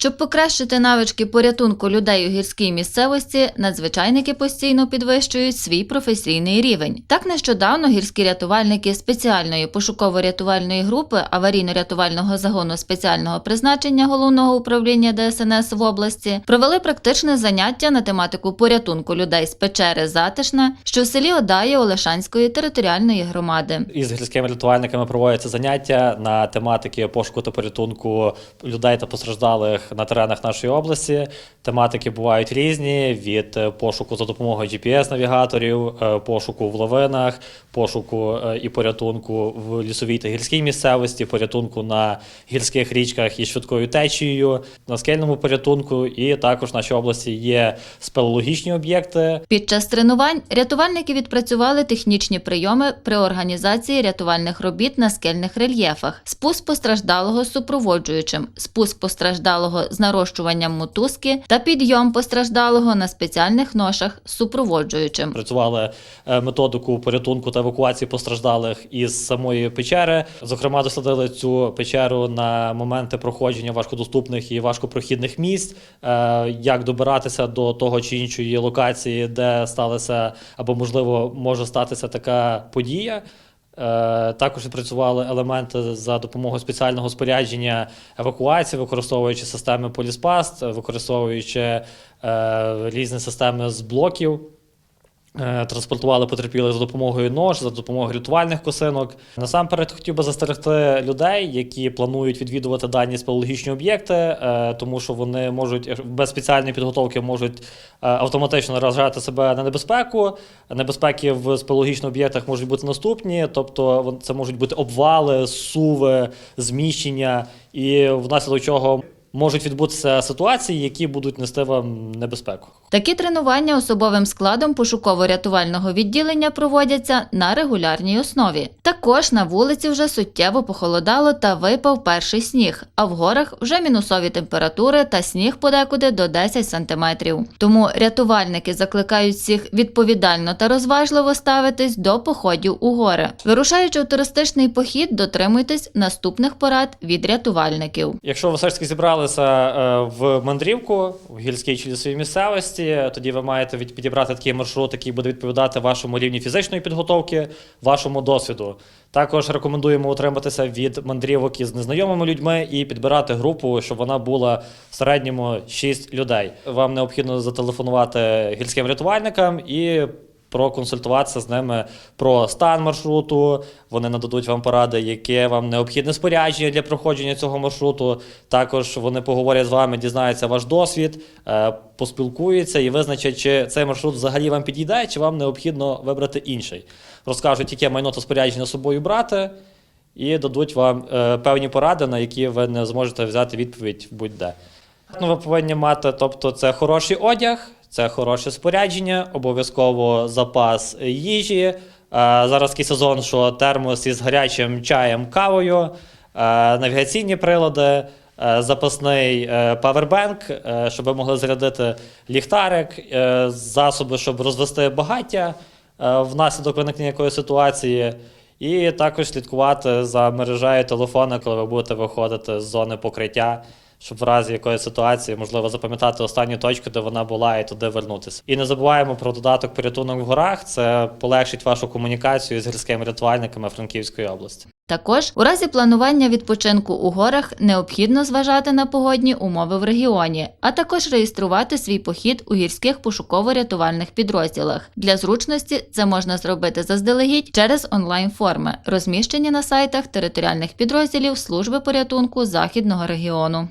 Щоб покращити навички порятунку людей у гірській місцевості, надзвичайники постійно підвищують свій професійний рівень. Так нещодавно гірські рятувальники спеціальної пошуково-рятувальної групи аварійно-рятувального загону спеціального призначення головного управління ДСНС в області провели практичне заняття на тематику порятунку людей з печери Затишна, що в селі Одає Олешанської територіальної громади. Із гірськими рятувальниками проводяться заняття на тематики пошуку та порятунку людей та постраждалих на теренах нашої області. Тематики бувають різні: від е, пошуку за допомогою GPS-навігаторів, е, пошуку в лавинах, пошуку е, і порятунку в лісовій та гірській місцевості, порятунку на гірських річках із швидкою течією, на скельному порятунку. І також в нашій області є спелеологічні об'єкти, Під час тренувань рятувальники відпрацювали технічні прийоми при організації рятувальних робіт на скельних рельєфах, спуск постраждалого супроводжуючим, спуск постраждалого з нарощуванням мотузки та підйом постраждалого на спеціальних ношах з супроводжуючим. Працювали е, методику порятунку та евакуації постраждалих із самої печери. Зокрема, дослідили цю печеру на моменти проходження важкодоступних і важкопрохідних місць, е, як добиратися до того чи іншої локації, де сталося або можливо може статися така подія. Е, Також відпрацювали елементи за допомогою спеціального спорядження евакуації, використовуючи системи поліспаст, використовуючи е, різні системи з блоків. Е, Транспортували потерпілих за допомогою нож, за допомогою рятувальних косинок. Насамперед хотів би застерегти людей, які планують відвідувати дані спелеологічні об'єкти, е, тому що вони можуть без спеціальної підготовки можуть е, автоматично наражати себе на небезпеку. Небезпеки в спелеологічних об'єктах можуть бути наступні, тобто це можуть бути обвали, суви, зміщення, і внаслідок чого можуть відбутися ситуації, які будуть нести вам небезпеку. Такі тренування особовим складом пошуково-рятувального відділення проводяться на регулярній основі. Також на вулиці вже суттєво похолодало та випав перший сніг, а в горах вже мінусові температури та сніг подекуди до 10 сантиметрів. Тому рятувальники закликають всіх відповідально та розважливо ставитись до походів у гори. Вирушаючи у туристичний похід, дотримуйтесь наступних порад від рятувальників. Якщо ви все ж таки зібралися е, в мандрівку в гірській чи лісовій місцевості, тоді ви маєте підібрати такий маршрут, який буде відповідати вашому рівні фізичної підготовки, вашому досвіду. Також рекомендуємо утриматися від мандрівок із незнайомими людьми і підбирати групу, щоб вона була в середньому 6 людей. Вам необхідно зателефонувати гірським рятувальникам і проконсультуватися з ними про стан маршруту. Вони нададуть вам поради, яке вам необхідне спорядження для проходження цього маршруту. Також вони поговорять з вами, дізнаються ваш досвід, е, поспілкуються і визначать, чи цей маршрут взагалі вам підійде, чи вам необхідно вибрати інший. Розкажуть, яке майно та спорядження з собою брати, і дадуть вам е, певні поради, на які ви не зможете взяти відповідь будь-де. Ну, ви повинні мати, тобто, це хороший одяг, це хороше спорядження, обов'язково запас їжі. Е, Зараз такий сезон, що термос із гарячим чаєм, кавою, е, навігаційні прилади, е, запасний павербенк, щоб ви могли зарядити ліхтарик, засоби, щоб розвести багаття внаслідок виникнення якоїсь ситуації. І також слідкувати за мережею телефона, коли ви будете виходити з зони покриття, щоб в разі якоїсь ситуації можливо запам'ятати останню точку, де вона була, і туди вернутися. І не забуваємо про додаток порятунок в горах. Це полегшить вашу комунікацію з гірськими рятувальниками Франківської області. Також у разі планування відпочинку у горах необхідно зважати на погодні умови в регіоні, а також реєструвати свій похід у гірських пошуково-рятувальних підрозділах. Для зручності це можна зробити заздалегідь через онлайн-форми, розміщені на сайтах територіальних підрозділів служби порятунку західного регіону.